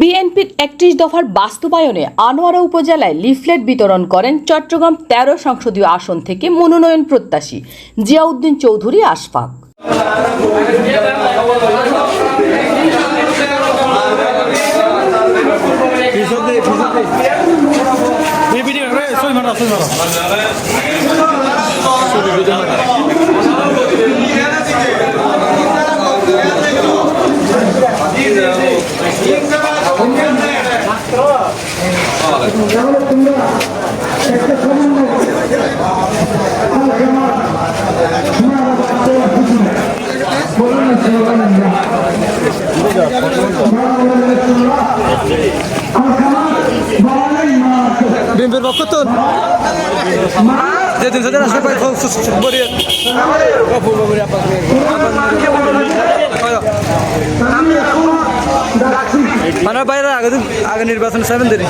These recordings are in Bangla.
বিএনপির একত্রিশ দফার বাস্তবায়নে আনোয়ারা উপজেলায় লিফলেট বিতরণ করেন চট্টগ্রাম তেরো সংসদীয় আসন থেকে মনোনয়ন প্রত্যাশী জিয়াউদ্দিন চৌধুরী আশফাক। রে সই মারা সই মারা বিএনপির পক্ষ তো যেদিন সেদিন আসলে পাই বলিয়ে মানে বাইরে আগে দিন আগে নির্বাচন সেভেন দিন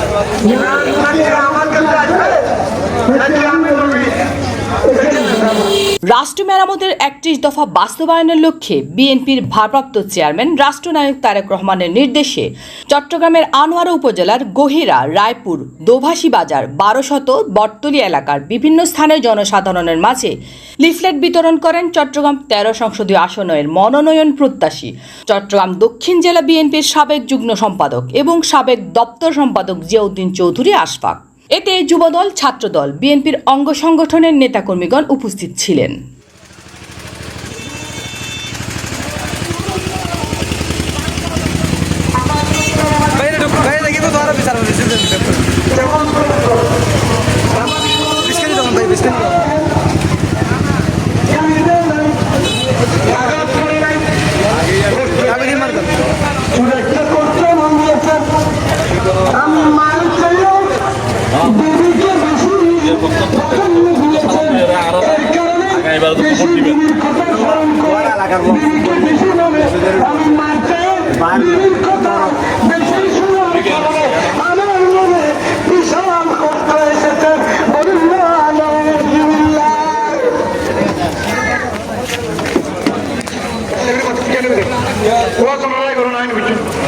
রাষ্ট্র মেরামতের একত্রিশ দফা বাস্তবায়নের লক্ষ্যে বিএনপির ভারপ্রাপ্ত চেয়ারম্যান, রাষ্ট্রনায়ক তারেক রহমানের নির্দেশে চট্টগ্রামের আনোয়ারা উপজেলার গহিরা, রায়পুর, দোভাষী বাজার, বারোশত বটতলি এলাকার বিভিন্ন স্থানের জনসাধারণের মাঝে লিফলেট বিতরণ করেন চট্টগ্রাম তেরো সংসদীয় আসনের মনোনয়ন প্রত্যাশী। চট্টগ্রাম দক্ষিণ জেলা বিএনপির সাবেক যুগ্ম সম্পাদক এবং সাবেক দপ্তর সম্পাদক জিয়াউদ্দিন চৌধুরী আশফাক। এতে যুবদল ছাত্রদল বিএনপির অঙ্গ সংগঠনের নেতাকর্মীগণ উপস্থিত ছিলেন। এবার তো ভোট দিবেন Welcome to Lego 9,